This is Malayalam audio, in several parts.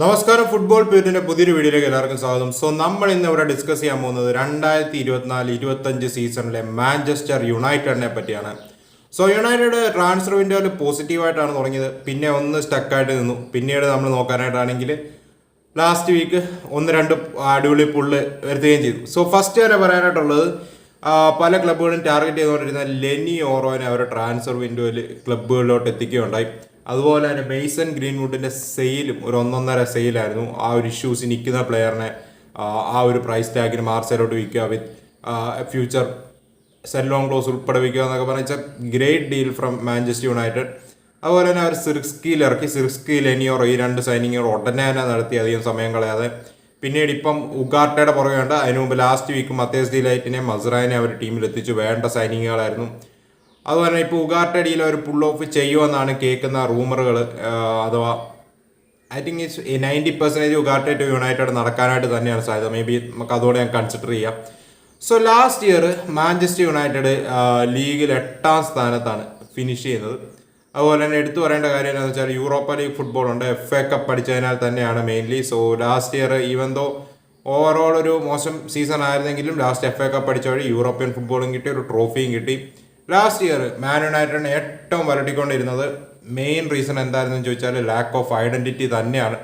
നമസ്കാരം ഫുട്ബോൾ പീരിന്റെ പുതിയൊരു വീഡിയോയിലേക്ക് എല്ലാവർക്കും സ്വാഗതം. സോ നമ്മൾ ഇന്ന് ഇവിടെ ഡിസ്കസ് ചെയ്യാൻ പോകുന്നത് രണ്ടായിരത്തി ഇരുപത്തിനാല് ഇരുപത്തഞ്ച് സീസണിലെ മാഞ്ചസ്റ്റർ യുണൈറ്റഡിനെ പറ്റിയാണ് സോ യുണൈറ്റഡ് ട്രാൻസ്ഫർ വിൻഡോയിൽ പോസിറ്റീവായിട്ടാണ് തുടങ്ങിയത്. പിന്നെ ഒന്ന് സ്റ്റക്കായിട്ട് നിന്നു. പിന്നീട് നമ്മൾ നോക്കാനായിട്ടാണെങ്കിൽ ലാസ്റ്റ് വീക്ക് ഒന്ന് രണ്ട് അടിപൊളി പുള്ള് വരുത്തുകയും ചെയ്തു. സോ ഫസ്റ്റ് തന്നെ പറയാനായിട്ടുള്ളത് പല ക്ലബ്ബുകളും ടാർഗറ്റ് ചെയ്തുകൊണ്ടിരുന്ന ലെനി ഓറോനെ അവരുടെ ട്രാൻസ്ഫർ വിൻഡോയിൽ ക്ലബ്ബുകളിലോട്ട് എത്തിക്കുകയുണ്ടായി. അതുപോലെ തന്നെ മെയ്സൺ ഗ്രീൻവുഡിന്റെ സെയിലും ഒരു ഒന്നൊന്നര സെയിലായിരുന്നു. ആ ഒരു ഇഷ്യൂസ് നിൽക്കുന്ന പ്ലെയറിനെ ആ, ഒരു പ്രൈസ് ടാഗിന് മാർസലോട്ട് വിൽക്കുക വിത്ത് ഫ്യൂച്ചർ സെല്ലോങ് ക്ലോസ് ഉൾപ്പെടെ വിൽക്കുക എന്നൊക്കെ പറഞ്ഞാൽ great deal from Manchester United അതുപോലെ തന്നെ അവർ സിറിസ്കിയിൽ ഇറക്കി. സിറിസ്കി ലെനിയോർ ഈ രണ്ട് സൈനിങ്ങുകൾ ഉടനെ തന്നെ നടത്തി അധികം സമയം കളയാതെ. പിന്നീട് ഇപ്പം ഉഗാർട്ടയുടെ പുറകെയുണ്ട് അതിനു മുമ്പ് ലാസ്റ്റ് വീക്ക് മത്തേസ് ഡി ലൈറ്റിനെ മസ്രാനെ അവർ ടീമിൽ എത്തിച്ചു. വേണ്ട സൈനിങ്ങുകളായിരുന്നു അതുപോലെ ഇപ്പോൾ ഉഗാർട്ടടിയിൽ അവർ പുൾ ഓഫ് ചെയ്യുമെന്നാണ് കേൾക്കുന്ന റൂമറുകൾ അഥവാ I think it's ninety percentage Ugarte to United നടക്കാനായിട്ട് തന്നെയാണ് സാധ്യത. മേ ബി നമുക്ക് അതോടെ ഞാൻ കൺസിഡർ ചെയ്യാം. So last year Manchester United ലീഗിൽ എട്ടാം സ്ഥാനത്താണ് ഫിനിഷ് ചെയ്യുന്നത്. അതുപോലെ തന്നെ എടുത്തു പറയേണ്ട കാര്യം എന്താണെന്ന് വെച്ചാൽ യൂറോപ്പ ലീഗ് ഫുട്ബോൾ ഉണ്ട്. എഫ് എ കപ്പ് അടിച്ചതിനാൽ തന്നെയാണ് mainly so last year even though overall ഒരു മോശം സീസൺ ആയിരുന്നെങ്കിലും ലാസ്റ്റ് എഫ് എ കപ്പ് അടിച്ച വഴി യൂറോപ്യൻ ഫുട്ബോളും കിട്ടി ഒരു ട്രോഫിയും കിട്ടി. ലാസ്റ്റ് ഇയർ മാൻ യുണൈറ്റഡിനെ ഏറ്റവും വരട്ടിക്കൊണ്ടിരുന്നത്. മെയിൻ റീസൺ എന്തായിരുന്നു ചോദിച്ചാൽ ലാക്ക് ഓഫ് ഐഡന്റിറ്റി തന്നെയാണ്.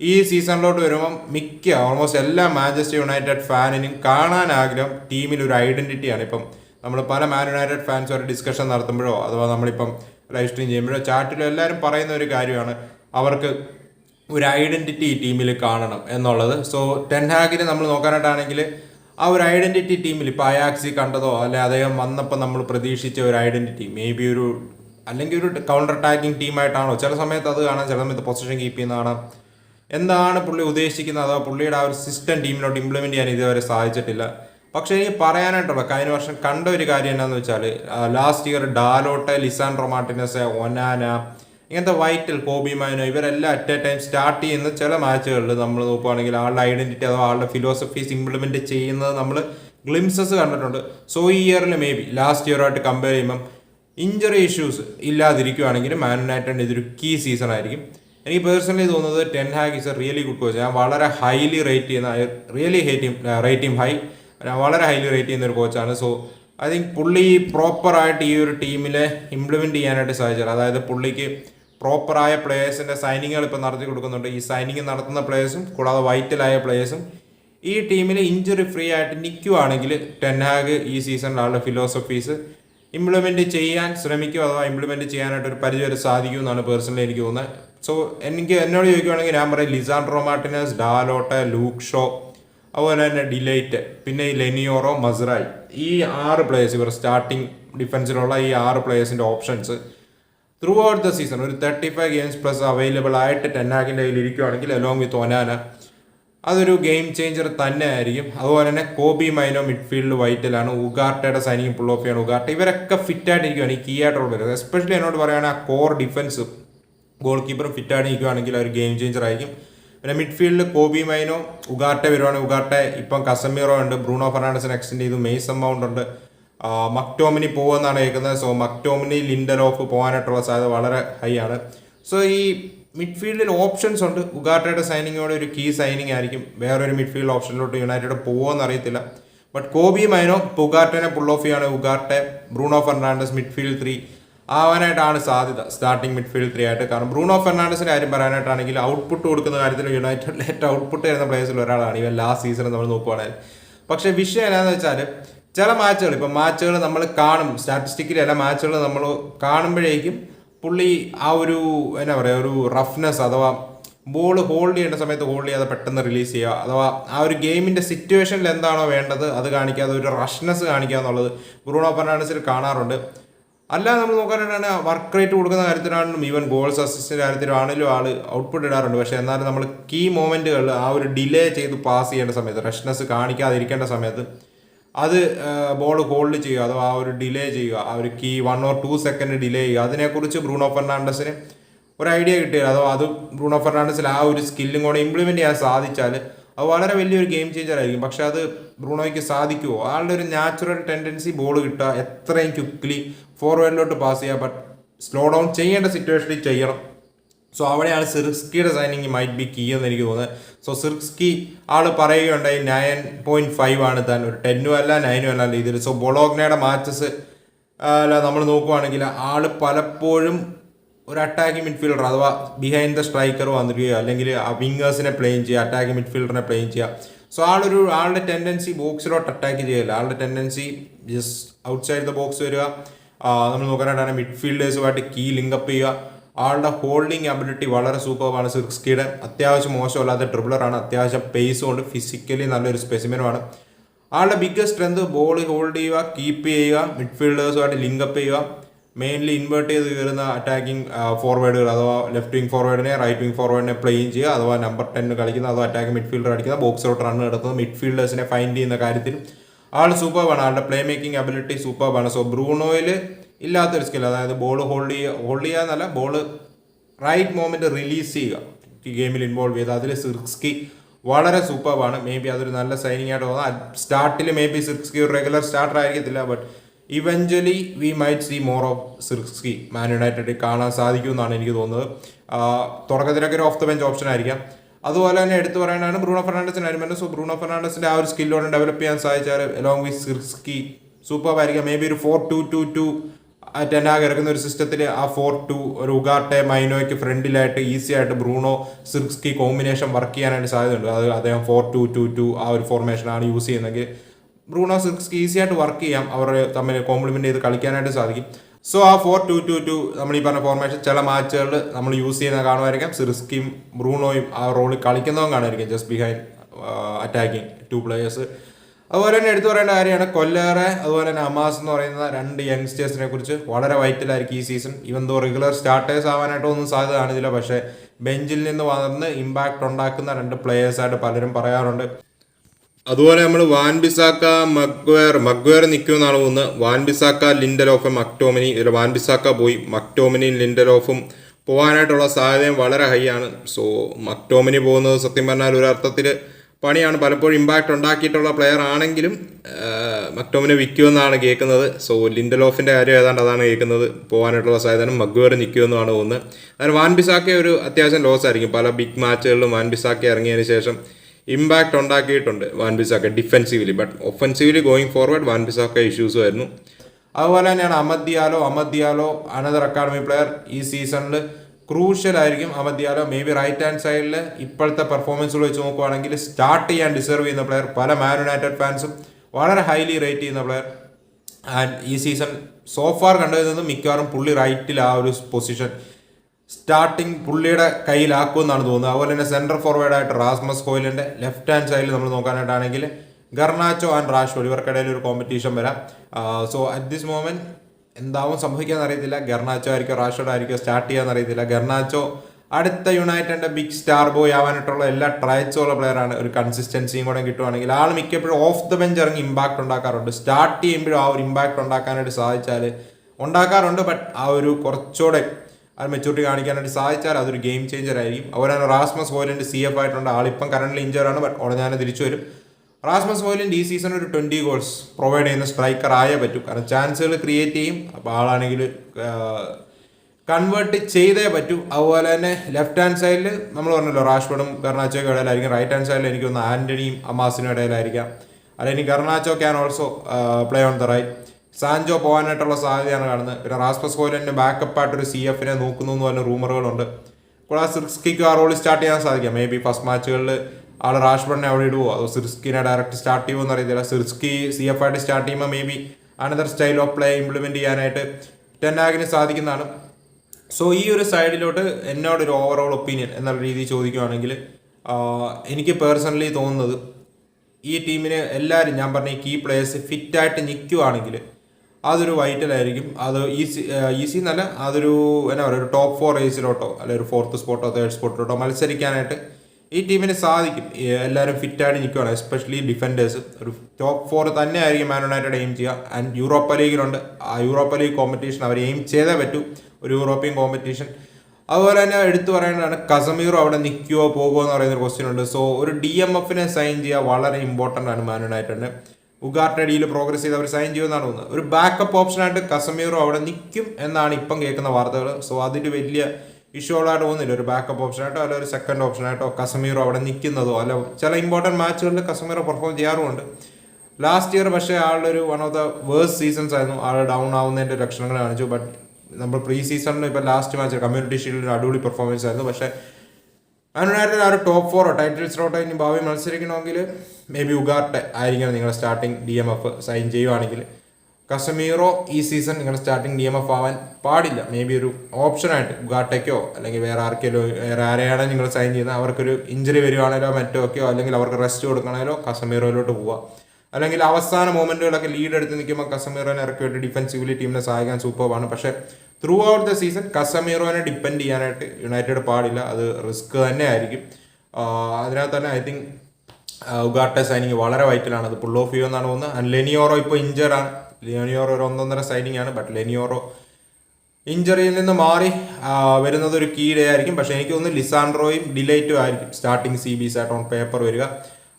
ഈ സീസണിലോട്ട് വരുമ്പം മിക്ക ഓൾമോസ്റ്റ് എല്ലാ മാഞ്ചസ്റ്റർ യുണൈറ്റഡ് ഫാനിനും കാണാൻ ആഗ്രഹം ടീമിൽ ഒരു ഐഡന്റിറ്റിയാണ് ഇപ്പം നമ്മൾ പല മാൻ യുണൈറ്റഡ് ഫാൻസ് വരെ ഡിസ്കഷൻ നടത്തുമ്പോഴോ അഥവാ നമ്മളിപ്പം ലൈവ് സ്ട്രീം ചെയ്യുമ്പോഴോ ചാറ്റിലോ എല്ലാവരും പറയുന്ന ഒരു കാര്യമാണ്. അവർക്ക് ഒരു ഐഡന്റിറ്റി ഈ ടീമിൽ കാണണം എന്നുള്ളത്. സോ ടെൻഹാഗിന് നമ്മൾ നോക്കാനായിട്ടാണെങ്കിൽ ആ ഒരു ഐഡന്റിറ്റി ടീമിൽ ഇപ്പോൾ അയാക്സി കണ്ടതോ അല്ലെ അദ്ദേഹം വന്നപ്പോൾ നമ്മൾ പ്രതീക്ഷിച്ച ഒരു ഐഡന്റിറ്റി മേ ബി ഒരു അല്ലെങ്കിൽ ഒരു കൗണ്ടർ അറ്റാക്കിംഗ് ടീമായിട്ടാണോ ചില സമയത്ത് അത് കാണാം ചില സമയത്ത് പൊസിഷൻ കീപ്പ് ചെയ്യുന്ന കാണാം. എന്താണ് പുള്ളി ഉദ്ദേശിക്കുന്നത്? അതോ പുള്ളിയുടെ ആ ഒരു സിസ്റ്റം ടീമിലോട്ട് ഇംപ്ലിമെന്റ് ചെയ്യാൻ ഇതുവരെ സാധിച്ചിട്ടില്ല? പക്ഷേ എനിക്ക് പറയാനായിട്ടുള്ള കഴിഞ്ഞ വർഷം കണ്ട ഒരു കാര്യം എന്താണെന്ന് വെച്ചാൽ last year ഡാലോട്ടെ Lisandro Martinez Onana ഇങ്ങനത്തെ വൈറ്റൽ കോബി മൈനോ ഇവരെല്ലാം അറ്റ് എ ടൈം സ്റ്റാർട്ട് ചെയ്യുന്ന ചില മാച്ചുകളിൽ നമ്മൾ നോക്കുകയാണെങ്കിൽ ആളുടെ ഐഡന്റിറ്റി അഥവാ ആളുടെ ഫിലോസഫീസ് ഇംപ്ലിമെന്റ് ചെയ്യുന്നത് നമ്മൾ ഗ്ലിംസസ് കണ്ടിട്ടുണ്ട്. സോ ഈ ഇയറിൽ മേ ബി ലാസ്റ്റ് ഇയറായിട്ട് കമ്പയർ ചെയ്യുമ്പം ഇഞ്ചറി ഇഷ്യൂസ് ഇല്ലാതിരിക്കുകയാണെങ്കിൽ മാൻ ഇതൊരു കീ സീസൺ ആയിരിക്കും. എനിക്ക് പേഴ്സണലി തോന്നുന്നത് Ten Hag is a really good coach ഞാൻ വളരെ ഹൈലി റേറ്റ് ചെയ്യുന്ന റിയലി ഹേറ്റ് റേറ്റ് ഹൈ ഞാൻ വളരെ ഹൈലി റേറ്റ് ചെയ്യുന്ന ഒരു കോച്ചാണ് സോ ഐ തിങ്ക് പുള്ളി പ്രോപ്പറായിട്ട് ഈ ഒരു ടീമിലെ ഇംപ്ലിമെന്റ് ചെയ്യാനായിട്ട് സാധിച്ചത് അതായത് പുള്ളിക്ക് പ്രോപ്പറായ പ്ലേയേഴ്സിന്റെ സൈനിങ്ങുകൾ ഇപ്പോൾ നടത്തി കൊടുക്കുന്നുണ്ട്. ഈ സൈനിങ് നടത്തുന്ന പ്ലേയേഴ്സും കൂടാതെ വൈറ്റലായ പ്ലേയേഴ്സും ഈ ടീമിൽ ഇഞ്ചുറി ഫ്രീ ആയിട്ട് നിൽക്കുവാണെങ്കിൽ ടെൻഹാഗ് ഈ സീസണിലുള്ള ഫിലോസഫീസ് ഇംപ്ലിമെന്റ് ചെയ്യാൻ ശ്രമിക്കും അഥവാ ഇംപ്ലിമെന്റ് ചെയ്യാനായിട്ട് ഒരു പരിചയം വരെ സാധിക്കും എന്നാണ് പേഴ്സണലി എനിക്ക് തോന്നുന്നത്. സോ എനിക്ക് എന്നോട് ചോദിക്കുവാണെങ്കിൽ ഞാൻ പറയും Lisandro Martinez Dalot Luke Shaw അതുപോലെ തന്നെ ഡിലൈറ്റ് പിന്നെ ഈ ലെനിയോറോ മസറായി. ഈ ആറ് പ്ലേയേഴ്സ് ഇവർ സ്റ്റാർട്ടിംഗ് ഡിഫൻസിലുള്ള ഈ ആറ് പ്ലേയേഴ്സിന്റെ options through out the season ഒരു thirty five games plus available ആയിട്ട് ടെന്നാഗിന്റെ കയ്യിൽ ഇരിക്കുകയാണെങ്കിൽ അലോങ് വിത്ത് ഒനാന അതൊരു ഗെയിം ചേഞ്ചർ തന്നെ ആയിരിക്കും അതുപോലെ തന്നെ കോബി മൈനോ മിഡ്ഫീൽഡ് വൈറ്റിലാണ്. ഉഗാർട്ടയുടെ സൈനിങ് പുൾ ഓഫ് ചെയ്യാണ് ഉഗാർട്ട. ഇവരൊക്കെ ഫിറ്റ് ആയിട്ടിരിക്കുകയാണ് ഈ കീ ആയിട്ടുള്ള വരുന്നത് എസ്പെഷ്യലി എന്നോട് പറയുകയാണെങ്കിൽ ആ കോർ ഡിഫൻസ് ഗോൾ കീപ്പറും ഫിറ്റ് ആയിട്ട് നിൽക്കുകയാണെങ്കിൽ ഒരു ഗെയിം ചേഞ്ചർ ആയിരിക്കും. പിന്നെ മിഡ്ഫീൽഡിൽ കോബി മൈനോ ഉഗാർട്ട വരുവാണെങ്കിൽ ഉഗാർട്ട ഇപ്പം കസമീറോ ഉണ്ട് ബ്രൂണോ ഫെർണാണ്ടസിന് എക്സ്റ്റെൻഡ് ചെയ്തു. മെയ്സ് എമൗണ്ട് ഉണ്ട്. മക്ടോമിനി പോകുമെന്നാണ് കേൾക്കുന്നത്. സോ മക്ടോമിനി ഓഫ് പോകാനായിട്ടുള്ള സാധ്യത വളരെ ഹൈ ആണ്. സോ ഈ മിഡ്ഫീൽഡിൽ ഓപ്ഷൻസ് ഉണ്ട്. ഉഗാട്ടയുടെ സൈനിങ്ങോടെ ഒരു കീ സൈനിങ് ആയിരിക്കും. വേറൊരു മിഡ്ഫീൽഡ് ഓപ്ഷനിലോട്ട് യുണൈറ്റഡ് പോകുമെന്ന് അറിയത്തില്ല. ബട്ട് കോബി മൈനോ ഉഗാർട്ടനെ പുൾ ഓഫ് ചെയ്യാണ്. Ugarte Bruno Fernandes midfield three ആവാനായിട്ടാണ് സാധ്യത. സ്റ്റാർട്ടിംഗ് മിഡ്ഫീൽഡ് ത്രീ ആയിട്ട്. കാരണം ബ്രൂണോ ഫെർണാണ്ടസിന്റെ കാര്യം പറയാനായിട്ടാണെങ്കിൽ ഔട്ട്പുട്ട് കൊടുക്കുന്ന കാര്യത്തിൽ യുണൈറ്റഡിൽ ഏറ്റവും ഔട്ട്പുട്ട് വരുന്ന പ്ലേയേഴ്സിൽ ഒരാളാണ്. ഇവൻ ലാസ്റ്റ് സീസൺ നമ്മൾ നോക്കുവാണെങ്കിൽ പക്ഷേ വിഷയം എന്താണെന്ന് വെച്ചാൽ ചില മാച്ചുകൾ ഇപ്പം മാച്ചുകൾ നമ്മൾ കാണും. സ്റ്റാറ്റിസ്റ്റിക്കലി എല്ലാ മാച്ചുകൾ നമ്മൾ കാണുമ്പോഴേക്കും പുള്ളി ആ ഒരു എന്നാ പറയുക ഒരു റഫ്നെസ് അഥവാ ബോൾ ഹോൾഡ് ചെയ്യേണ്ട സമയത്ത് ഹോൾഡ് ചെയ്യാതെ പെട്ടെന്ന് റിലീസ് ചെയ്യുക. അഥവാ ആ ഒരു ഗെയിമിന്റെ സിറ്റുവേഷനിൽ എന്താണോ വേണ്ടത് അത് കാണിക്കാതെ ഒരു റഷ്നെസ് കാണിക്കുക എന്നുള്ളത് ബ്രൂണോ ഫെർണാണ്ടസിൽ കാണാറുണ്ട്. അല്ലാതെ നമ്മൾ നോക്കാനായിട്ടാണ് വർക്ക് റേറ്റ് കൊടുക്കുന്ന കാര്യത്തിലാണെങ്കിലും ഈവൻ ഗോൾസ് അസിസ്റ്റിന്റെ കാര്യത്തിലാണെങ്കിലും ആൾ ഔട്ട്പുട്ട് ഇടാറുണ്ട്. പക്ഷേ എന്നാലും നമ്മൾ കീ മൊമെന്റുകളിൽ ആ ഒരു ഡിലേ ചെയ്ത് പാസ് ചെയ്യേണ്ട സമയത്ത് റഷ്നെസ് കാണിക്കാതിരിക്കേണ്ട സമയത്ത് അത് ബോൾ ഹോൾഡ് ചെയ്യുക അഥവാ ആ ഒരു ഡിലേ ചെയ്യുക ആ ഒരു key one or two second delay ചെയ്യുക. അതിനെക്കുറിച്ച് ബ്രൂണോ ഫെർണാണ്ടസിന് ഒരു ഐഡിയ കിട്ടിയത് അഥവാ അത് ബ്രൂണോ ഫെർണാണ്ടസിൽ ആ ഒരു സ്കില്ലും കൂടെ ഇംപ്ലിമെന്റ് ചെയ്യാൻ സാധിച്ചാൽ അത് വളരെ വലിയൊരു ഗെയിം ചേഞ്ചർ ആയിരിക്കും. പക്ഷെ അത് ബ്രൂണോയ്ക്ക് സാധിക്കുമോ ആളുടെ ഒരു നാച്ചുറൽ ടെൻഡൻസി ബോൾ കിട്ടുക എത്രയും ക്വിക്ലി ഫോർവേഡിലോട്ട് പാസ് ചെയ്യുക ബട്ട് സ്ലോ ഡൗൺ ചെയ്യേണ്ട സിറ്റുവേഷനിൽ ചെയ്യണം. സോ അവിടെയാണ് സിർസ്കിയുടെ സൈനിങ് മൈറ്റ് ബി കീ എന്ന് എനിക്ക് തോന്നുന്നത്. സോ സിർസ്കി ആൾ പറയുകയുണ്ടായി നയൻ പോയിന്റ് ഫൈവ് ആണ് താൻ ഒരു ടെന്നും അല്ല നയനും അല്ല രീതിയിൽ. സോ ബൊളോഗ്നയുടെ മാച്ചസ് അല്ല നമ്മൾ നോക്കുവാണെങ്കിൽ ആൾ പലപ്പോഴും ഒരു അറ്റാക്കിംഗ് മിഡ്ഫീൽഡർ അഥവാ ബിഹൈൻഡ് ദ സ്ട്രൈക്കർ വന്നിരിക്കുകയോ അല്ലെങ്കിൽ ആ വിങ്ങേഴ്സിനെ പ്ലെയിൻ ചെയ്യുക അറ്റാക്കിംഗ് മിഡ്ഫീൽഡറിനെ പ്ലെയിൻ ചെയ്യുക. സോ ആളൊരു ആളുടെ ടെൻഡൻസി ബോക്സിലോട്ട് അറ്റാക്ക് ചെയ്യില്ല. ആളുടെ tendency just outside the box വരിക. നമ്മൾ നോക്കാനായിട്ടാണ് മിഡ്ഫീൽഡേഴ്സുമായിട്ട് കീ ലിങ്കപ്പ് ചെയ്യുക. ആളുടെ ഹോൾഡിംഗ് അബിലിറ്റി വളരെ സൂപ്പറാണ് സിർസ്കിയുടെ അത്യാവശ്യം മോശമല്ലാത്ത ഡ്രിബിളറാണ് അത്യാവശ്യം പേസ് ഉണ്ട് ഫിസിക്കലി നല്ലൊരു സ്പെസിമെനുമാണ് ആളുടെ ബിഗ്ഗസ്റ്റ് സ്ട്രെങ്ത് ബോൾ ഹോൾഡ് ചെയ്യുക കീപ്പ് ചെയ്യുക മിഡ്ഫീൽഡേഴ്സുമായിട്ട് ലിങ്കപ്പ് ചെയ്യുക മെയിൻലി ഇൻവേർട്ട് ചെയ്ത് കയറുന്ന അറ്റാക്കിംഗ് ഫോർവേഡുകൾ അഥവാ ലെഫ്റ്റ് വിങ് ഫോർവേഡിനെ റൈറ്റ് വിങ് ഫോർവേഡിനെ പ്ലെയിൻ ചെയ്യുക അഥവാ നമ്പർ ടെൻ കളിക്കുന്ന അഥവാ അറ്റാക്ക് മിഡ്ഫീൽഡർ അടിക്കുന്ന ബോക്സ് ഔട്ട് റൺ എടുക്കുന്ന മിഡ്ഫീൽഡേഴ്സിനെ ഫൈൻഡ് ചെയ്യുന്ന കാര്യത്തിൽ ആൾ സൂപ്പർ ആണ്. ആളുടെ പ്ലേ മേക്കിംഗ് അബിലിറ്റി ആണ്. സോ ബ്രൂണോയിൽ ഇല്ലാത്തൊരു സ്കിൽ അതായത് ബോൾ ഹോൾഡ് ചെയ്യുക ഹോൾഡ് ചെയ്യുക എന്നല്ല ബോൾ റൈറ്റ് മോമെന്റ് റിലീസ് ചെയ്യുക. ഈ ഗെയിമിൽ ഇൻവോൾവ് ചെയ്ത് അതിൽ സിർസ്കി വളരെ സൂപ്പറാണ് മേ ബി അതൊരു നല്ല സൈനിങ് ആയിട്ട് തോന്നാം. സ്റ്റാർട്ടിൽ മേ ബി സിർസ്കി ഒരു റെഗുലർ സ്റ്റാർട്ടർ ആയിരിക്കത്തില്ല but eventually we might see more of Zirkzee Man United കാണാൻ സാധിക്കുമെന്നാണ് എനിക്ക് തോന്നുന്നത്. തുടക്കത്തിലൊക്കെ ഒരു ഓഫ് ദ ബെഞ്ച് ഓപ്ഷൻ ആയിരിക്കാം. അതുപോലെ തന്നെ എടുത്തു പറയാനാണ് ബ്രൂണോ ഫെർണാണ്ടസിന്റെ അരിമന്റ് സോ ബ്രൂണോ ഫെർണാണ്ടസിന്റെ ആ ഒരു സ്കില്ലോടെ ഡെവലപ്പ് ചെയ്യാൻ സാധിച്ചാൽ അലോങ് വിത്ത് സിർസ്കി സൂപ്പർ ആയിരിക്കാം. മേ ബി ഒരു four two two two Ten Hag ഇറക്കുന്ന ഒരു സിസ്റ്റത്തിൽ ആ ഫോർ ടു ഒരു ഉഗാട്ടെ മൈനോയ്ക്ക് ഫ്രണ്ടിലായിട്ട് ഈസി ആയിട്ട് ബ്രൂണോ സിർസ്കി കോമ്പിനേഷൻ വർക്ക് ചെയ്യാനായിട്ട് സാധ്യതയുണ്ട്. അത് അദ്ദേഹം ഫോർ ടു ടു ടു ആ ഒരു ഫോർമേഷനാണ് യൂസ് ചെയ്യുന്നതെങ്കിൽ ബ്രൂണോ സിർസ്കി ഈസി ആയിട്ട് വർക്ക് ചെയ്യാം. അവർ തമ്മിൽ കോംപ്ലിമെന്റ് ചെയ്ത് കളിക്കാനായിട്ട് സാധിക്കും. സോ ആ ഫോർ ടു ടു ടു നമ്മൾ ഈ പറഞ്ഞ ഫോർമേഷൻ ചില മാച്ചുകളിൽ നമ്മൾ യൂസ് ചെയ്യുന്ന കാണുമായിരിക്കാം. സിർസ്കിയും ബ്രൂണോയും ആ റോളിൽ കളിക്കുന്നതും കാണുമായിരിക്കും. Just behind attacking two players അതുപോലെ തന്നെ എടുത്തു പറയേണ്ട കാര്യമാണ് കൊല്ലേറെ അതുപോലെ തന്നെ അമാസ് എന്ന് പറയുന്ന രണ്ട് യങ്സ്റ്റേഴ്സിനെ കുറിച്ച് വളരെ വൈറ്റലായിരിക്കും ഈ സീസൺ ഇവൻ തോ റെഗുലർ സ്റ്റാർട്ടേഴ്സ് ആവാനായിട്ട് ഒന്നും സാധ്യത കാണില്ല പക്ഷേ ബെഞ്ചിൽ നിന്ന് വന്ന് ഇമ്പാക്ട് ഉണ്ടാക്കുന്ന രണ്ട് പ്ലേയേഴ്സായിട്ട് പലരും പറയാറുണ്ട്. അതുപോലെ നമ്മൾ വാൻ ബിസാക്ക മക്വേർ മക്വേർ നിൽക്കുമെന്നാണ് തോന്നുന്നത്. വാൻ ബിസാക്ക ലിൻഡലോഫ് മക്ടോമിനി ഇതിൽ വാൻ ബിസാക്ക പോയി മക്ടോമിനിയും ലിൻഡലോഫും പോകാനായിട്ടുള്ള സാധ്യതയും വളരെ ഹൈ ആണ്. സോ മക്ടോമിനി പോകുന്നത് സത്യം പറഞ്ഞാൽ ഒരു അർത്ഥത്തിൽ പണിയാണ് പലപ്പോഴും ഇമ്പാക്റ്റ് ഉണ്ടാക്കിയിട്ടുള്ള പ്ലെയർ ആണെങ്കിലും മക്ടോമിനെ വിൽക്കുമെന്നാണ് കേൾക്കുന്നത്. സോ ലിൻഡലോഫിന്റെ കാര്യം ഏതാണ്ട് അതാണ് കേൾക്കുന്നത്. പോകാനായിട്ടുള്ള സാധനം മഗ്വേർ നിൽക്കുമെന്നാണ് തോന്നുന്നത്. അതിന് വാൻ ബിസാക്ക ഒരു അത്യാവശ്യം ലോസ് ആയിരിക്കും. പല ബിഗ് മാച്ചുകളിലും വാൻ ബിസാക്ക ഇറങ്ങിയതിന് ശേഷം ഇമ്പാക്റ്റ് ഉണ്ടാക്കിയിട്ടുണ്ട് Wan Bissaka defensively but offensively going forward Wan Bissaka issues ആയിരുന്നു അതുപോലെ തന്നെയാണ് Amad Diallo Amad Diallo another academy player ഈ സീസണിൽ ക്രൂഷ്യൽ ആയിരിക്കും Ahmad Diallo maybe right hand സൈഡിൽ ഇപ്പോഴത്തെ പെർഫോമൻസുകൾ വെച്ച് നോക്കുവാണെങ്കിൽ സ്റ്റാർട്ട് ചെയ്യാൻ ഡിസർവ് ചെയ്യുന്ന പ്ലെയർ പല മാൻ യുണൈറ്റഡ് ഫാൻസും വളരെ ഹൈലി റേറ്റ് ചെയ്യുന്ന പ്ലെയർ ആൻഡ് ഈ സീസൺ സോഫാർ കണ്ടതിൽ മിക്കവാറും പുള്ളി റൈറ്റിൽ ആ ഒരു പൊസിഷൻ സ്റ്റാർട്ടിങ് പുള്ളിയുടെ കയ്യിലാക്കുമെന്നാണ് തോന്നുന്നത്. അതുപോലെ തന്നെ സെൻട്രൽ ഫോർവേഡായിട്ട് റാസ്മസ് കോയിലിന്റെ ലെഫ്റ്റ് ഹാൻഡ് സൈഡിൽ നമ്മൾ നോക്കാനായിട്ടാണെങ്കിൽ ഗർണാച്ചോ ആൻഡ് റാഷ്ഫോർഡ് ഇവർക്കിടയിൽ ഒരു കോമ്പറ്റീഷൻ വരാം. സോ അറ്റ് ദിസ് മോമെന്റ് എന്താവും സംഭവിക്കാൻ അറിയത്തില്ല ഗർണാച്ചോ ആയിരിക്കോ റാഷോഡ് ആയിരിക്കോ സ്റ്റാർട്ട് ചെയ്യാൻ അറിയത്തില്ല ഗർണാച്ചോ അടുത്ത യുണൈറ്റഡിന്റെ ബിഗ് സ്റ്റാർ ബോയ് ആവാനായിട്ടുള്ള എല്ലാ ട്രയച്ചുള്ള ആണ് ഒരു കൺസിസ്റ്റൻസിയും കൂടെ കിട്ടുവാണെങ്കിൽ ആൾ മിക്കപ്പോഴും ഓഫ് ദ ബെഞ്ച് ഇറങ്ങി ഇമ്പാക്ട് ഉണ്ടാക്കാറുണ്ട്. സ്റ്റാർട്ട് ചെയ്യുമ്പോഴും ആ ഒരു ഇമ്പാക്ട് ഉണ്ടാക്കാനായിട്ട് സാധിച്ചാൽ ഉണ്ടാക്കാറുണ്ട് ബട്ട് ആ ഒരു കുറച്ചുകൂടെ ആ മെച്ചൂരിറ്റി കാണിക്കാനായിട്ട് സാധിച്ചാൽ അതൊരു ഗെയിം ചേഞ്ചർ ആയിരിക്കും. തന്നെ റാസ്മസ് ഹോയിലിന്റെ സി എഫ് ആയിട്ടുണ്ട് ആളിപ്പം കറണ്ട്ലി ഇഞ്ചർ ആണ് ബട്ട് ഉടനെ തിരിച്ചു വരും. റാസ്മസ് ഹോയിലിന്റെ ഈ സീസൺ ഒരു ട്വന്റി ഗോൾസ് പ്രൊവൈഡ് ചെയ്യുന്ന സ്ട്രൈക്കർ ആയേ പറ്റൂ. കാരണം ചാൻസുകൾ ക്രിയേറ്റ് ചെയ്യും. അപ്പോൾ ആളാണെങ്കിൽ കൺവേർട്ട് ചെയ്തേ പറ്റൂ. അതുപോലെ തന്നെ ലെഫ്റ്റ് ഹാൻഡ് സൈഡിൽ നമ്മൾ പറഞ്ഞല്ലോ റാഷ്ഫോർഡും കർണാച്ചോയ്ക്കും ഇടയിലായിരിക്കും. റൈറ്റ് ഹാൻഡ് സൈഡിൽ എനിക്ക് തോന്നുന്നു ആന്റണിയും അമാസിനും ഇടയിലായിരിക്കാം. അല്ലെങ്കിൽ Garnacho can also play on the right Sancho പോകാനായിട്ടുള്ള സാധ്യതയാണ് കാണുന്നത്. പിന്നെ റാസ്മസ് ഹോയിലിന്റെ ബാക്കപ്പ് ആയിട്ട് ഒരു സി എഫിനെ നോക്കുന്നു എന്ന് പറഞ്ഞ റൂമറുകളുണ്ട് കൂടാതെ സിർസ്കിക്ക് ആ റോൾ സ്റ്റാർട്ട് ചെയ്യാൻ സാധിക്കാം. മേ ബി ഫസ്റ്റ് മാച്ചുകളിൽ ആൾ റാഷ്ബറിനെ അവിടെ ഇടുവോ? അതോ സിർസ്കിനെ ഡയറക്റ്റ് സ്റ്റാർട്ട് ചെയ്യുമോ എന്ന് അറിയത്തില്ല. സിർസ്കി സി എഫ് ആയിട്ട് സ്റ്റാർട്ട് ചെയ്യുമ്പോൾ maybe another style of play implement ചെയ്യാനായിട്ട് ടെന്നാഗിന് സാധിക്കുന്നതാണ്. സോ ഈ ഒരു സൈഡിലോട്ട് എന്നോടൊരു ഓവറോൾ ഒപ്പീനിയൻ എന്നുള്ള രീതിയിൽ ചോദിക്കുകയാണെങ്കിൽ എനിക്ക് പേഴ്സണലി തോന്നുന്നത് ഈ ടീമിന് എല്ലാവരും ഞാൻ പറഞ്ഞ ഈ കീ പ്ലേയേഴ്സ് ഫിറ്റായിട്ട് നിൽക്കുകയാണെങ്കിൽ അതൊരു വൈറ്റലായിരിക്കും അത് ഈസി ഈസി എന്നല്ല അതൊരു എന്നാ പറയുക ഒരു ടോപ്പ് ഫോർ റേസിലോട്ടോ അല്ലെങ്കിൽ ഒരു ഫോർത്ത് സ്പോട്ടോ തേർഡ് സ്പോട്ടിലോട്ടോ മത്സരിക്കാനായിട്ട് ഈ ടീമിന് സാധിക്കും. എല്ലാവരും ഫിറ്റായിട്ട് നിൽക്കുകയാണ് എസ്പെഷ്യലി ഡിഫൻഡേഴ്സ് ഒരു ടോപ്പ് ഫോർ തന്നെ ആയിരിക്കും മാൻ യുണൈറ്റഡ് എയിം ചെയ്യുക ആൻഡ് യൂറോപ്പ ലീഗിലുണ്ട് ആ യൂറോപ്പ ലീഗ് കോമ്പറ്റീഷൻ അവർ എയിം ചെയ്തേ പറ്റൂ. ഒരു യൂറോപ്യൻ കോമ്പറ്റീഷൻ അതുപോലെ തന്നെ എടുത്തു പറയേണ്ടതാണ് കസമീറോ അവിടെ നിൽക്കുമോ പോകുമോ എന്ന് പറയുന്ന ക്വസ്റ്റ്യൻ ഉണ്ട്. സോ ഒരു ഡി എം എഫിനെ സൈൻ ചെയ്യുക വളരെ ഇമ്പോർട്ടന്റ് ആണ് മാൻ യുണൈറ്റഡിന് ഉഗാർട്ടഡിയിൽ പ്രോഗ്രസ് ചെയ്ത് അവർ സൈൻ ചെയ്യുമെന്നാണ് തോന്നുന്നത്. ഒരു ബാക്കപ്പ് ഓപ്ഷനായിട്ട് കസമീറോ അവിടെ നിൽക്കും എന്നാണ് ഇപ്പം കേൾക്കുന്ന വാർത്തകൾ സോ അതിന് വലിയ ഇഷ്യൂകളായിട്ട് തോന്നില്ല ഒരു ബാക്കപ്പ് ഓപ്ഷനായിട്ടോ അല്ല ഒരു സെക്കൻഡ് ഓപ്ഷനായിട്ടോ കസമീറോ അവിടെ നിൽക്കുന്നതോ അല്ല ചില ഇമ്പോർട്ടന്റ് മാച്ചുകളിൽ കസമീറോ പെർഫോം ചെയ്യാറുമുണ്ട്. ലാസ്റ്റ് ഇയർ പക്ഷേ ആളുടെ ഒരു one of the worse seasons ആയിരുന്നു. ആൾ ഡൗൺ ആവുന്നതിന്റെ ലക്ഷണങ്ങൾ കാണിച്ചു. ബട്ട് നമ്മൾ പ്രീ സീസണിൽ ഇപ്പോൾ ലാസ്റ്റ് മാച്ച് കമ്മ്യൂണിറ്റി ഷീൽഡിൽ അടിപൊളി പെർഫോമൻസ് ആയിരുന്നു. പക്ഷേ അതിനായിട്ട് ആ ഒരു ടോപ്പ് ഫോറോ ടൈറ്റിൽ സ്ലോട്ടോ ഇനി ഭാവി മത്സരിക്കണമെങ്കിൽ മേ ബി ഉഗാർട്ടെ ആയിരിക്കണം നിങ്ങളുടെ starting D M F sign ചെയ്യുവാണെങ്കിൽ. കസമീറോ ഈ സീസൺ നിങ്ങളുടെ സ്റ്റാർട്ടിംഗ് ഡി എം എഫ് ആവാൻ പാടില്ല. മേ ബി ഒരു ഓപ്ഷനായിട്ട് ഗാട്ടയ്ക്കോ അല്ലെങ്കിൽ വേറെ ആർക്കെല്ലോ വേറെ ആരെയാണ് നിങ്ങൾ സൈൻ ചെയ്യുന്നത്? അവർക്കൊരു ഇഞ്ചറി വരുവാണേലോ മറ്റോ ഒക്കെയോ അല്ലെങ്കിൽ അവർക്ക് റെസ്റ്റ് കൊടുക്കണേലോ കസമീറോയിലോട്ട് പോവുക. അല്ലെങ്കിൽ അവസാന മൊമെന്റുകളൊക്കെ ലീഡ് എടുത്ത് നിൽക്കുമ്പോൾ കസമീറോനെ ഇറക്കി വിട്ട് ഡിഫൻസീവ്ലി ടീമിനെ സഹായിക്കാൻ സൂപ്പറാണ് പക്ഷേ ത്രൂ ഔട്ട് ദ സീസൺ കസമീറോനെ ഡിപ്പെൻഡ് ചെയ്യാനായിട്ട് യുണൈറ്റഡ് പാടില്ല. അത് റിസ്ക് തന്നെ ആയിരിക്കും. അതിനകത്ത് തന്നെ ഐ തിങ്ക് ഉഗാട്ടെ സൈനിങ് വളരെ വൈറ്റലാണ് അത് പുൾ ഓഫ് ചെയ്യുമെന്നാണ് തോന്നുന്നത്. ആൻഡ് ലെനിയോറോ ഇപ്പോൾ ഇഞ്ചറാണ് ലെനിയോറോ ഒരു ഒന്നൊന്നര സൈനിങ് ആണ്. ബട്ട് ലെനിയോറോ ഇഞ്ചറിയിൽ നിന്ന് മാറി വരുന്നത് ഒരു കീ ഡേ ആയിരിക്കും. പക്ഷേ എനിക്ക് തോന്നുന്നു ലിസാൻഡ്രോയും ഡിലൈറ്റും ആയിരിക്കും സ്റ്റാർട്ടിങ് സി ബീസ് ആയിട്ട് ഓൺ പേപ്പർ വരിക.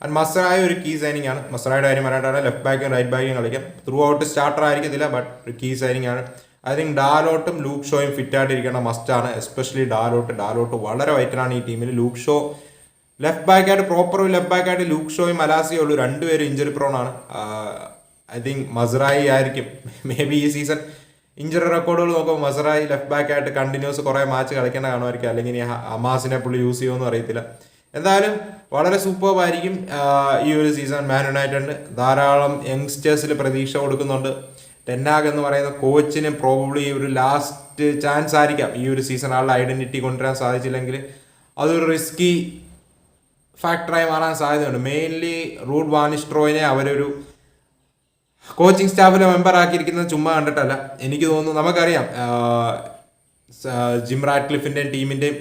ആൻഡ് മസറായ ഒരു കീ സൈനിങ് ആണ്. മസറായുടെ കാര്യം പറയാനാണ് ലെഫ്റ്റ് ബാക്കും റൈറ്റ് ബാക്കും കളിക്കാം. ത്രൂ ഔട്ട് സ്റ്റാർട്ടർ ആയിരിക്കത്തില്ല ബട്ട് ഒരു കീ സൈനിങ് ആണ്. ഐ തിങ്ക് ഡാലോട്ടും ലൂക്ക് ഷോയും ഫിറ്റ് ആയിട്ടിരിക്കേണ്ട മസ്റ്റാണ് എസ്പെഷ്യലി ഡാലോട്ട്. ഡാലോട്ട് വളരെ വൈറ്റനാണ് ഈ ടീമിൽ ലൂക്ക് ഷോ ലെഫ്റ്റ് ബാക്കായിട്ട് പ്രോപ്പർ ലെഫ്റ്റ് ബാക്കായിട്ട് ലൂക്ക് ഷോയും ഉള്ളൂ. രണ്ടുപേരും ഇഞ്ചറി പ്രോൺ ആണ്. ഐ തിങ്ക് മസറായി ആയിരിക്കും. മേ ബി ഈ സീസൺ ഇഞ്ചറി റെക്കോർഡുകൾ നോക്കുമ്പോൾ മസറായി ലെഫ്റ്റ് ബാക്കായിട്ട് കണ്ടിന്യൂസ് കുറേ മാച്ച് കളിക്കേണ്ട കാണുമായിരിക്കും. അല്ലെങ്കിൽ ഇനി അമാസിനെ പുള്ളി യൂസ് ചെയ്യുമെന്ന് അറിയത്തില്ല. എന്തായാലും വളരെ സൂപ്പർ ആയിരിക്കും ഈ ഒരു സീസൺ മാൻ യുണൈറ്റഡിന് ധാരാളം യങ്സ്റ്റേഴ്സിൽ പ്രതീക്ഷ കൊടുക്കുന്നുണ്ട്. ടെന്നാഗ് എന്ന് പറയുന്ന കോച്ചിന് പ്രോബബ്ലി ഒരു ലാസ്റ്റ് ചാൻസ് ആയിരിക്കാം ഈ ഒരു സീസൺ ആളുടെ ഐഡന്റിറ്റി കൊണ്ടുവരാൻ സാധിച്ചില്ലെങ്കിൽ. അതൊരു റിസ്കി ഫാക്ടറായി മാറാൻ സാധ്യതയുണ്ട്. മെയിൻലി റൂഡ് വാനിസ്ട്രോയിനെ അവരൊരു കോച്ചിങ് സ്റ്റാഫിലെ മെമ്പർ ആക്കിയിരിക്കുന്നത് ചുമ്മാ കണ്ടിട്ടല്ല. എനിക്ക് തോന്നുന്നു നമുക്കറിയാം ജിം റാറ്റ്ക്ലിഫിന്റെയും ടീമിന്റെയും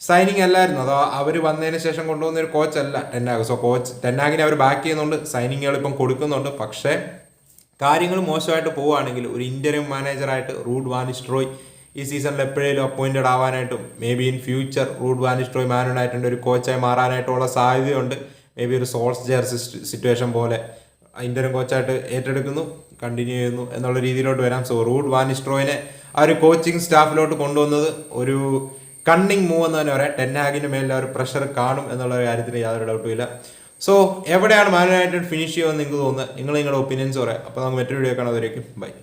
സൈനിങ് അല്ലായിരുന്നു. അതോ അവർ വന്നതിന് ശേഷം കൊണ്ടുവന്ന ഒരു കോച്ച് അല്ല ടെന്നാഗ്. സോ കോച്ച് ടെന്നാഗിനെ അവർ ബാക്ക് ചെയ്യുന്നുണ്ട്. സൈനിങ്ങുകൾ ഇപ്പം കൊടുക്കുന്നുണ്ട്. പക്ഷേ കാര്യങ്ങൾ മോശമായിട്ട് പോവുകയാണെങ്കിൽ ഒരു ഇന്റർവ്യൂ മാനേജറായിട്ട് റൂഡ് വാനിസ്ട്രോയ് ഈ സീസണിൽ എപ്പോഴേലും appointed ആവാനായിട്ടും maybe in future Ruud van Nistelrooy മാനുണ്ടായിട്ടുണ്ട് ഒരു കോച്ചായി മാറാനായിട്ടുള്ള സാധ്യതയുണ്ട്. മേ ബി ഒരു സോൾസ് ജെയർ സിറ്റുവേഷൻ പോലെ ഇന്റർവ്യൂ കോച്ചായിട്ട് ഏറ്റെടുക്കുന്നു കണ്ടിന്യൂ ചെയ്യുന്നു എന്നുള്ള രീതിയിലോട്ട് വരാം. സോ റൂഡ് വാനിസ്ട്രോയിനെ ആ ഒരു കോച്ചിങ് സ്റ്റാഫിലോട്ട് കൊണ്ടുവന്നത് ഒരു കണ്ണിങ് മൂവ് എന്ന് തന്നെ പറയാം. ടെന്നാഗിന് മേലിൽ ആ ഒരു പ്രഷർ കാണും എന്നുള്ള ഒരു കാര്യത്തിൽ യാതൊരു ഡൗട്ടും ഇല്ല. സോ എവിടെയാണ് മാൻ യുണൈറ്റഡ് ഫിനിഷ് ചെയ്യുമെന്ന് നിങ്ങൾക്ക് തോന്നുന്നത്? നിങ്ങൾ നിങ്ങളുടെ ഒപ്പീനിയൻസ് പറയാം. അപ്പോൾ നമുക്ക് മറ്റൊരു വീഡിയോ കാണാതിരിക്കും ബൈ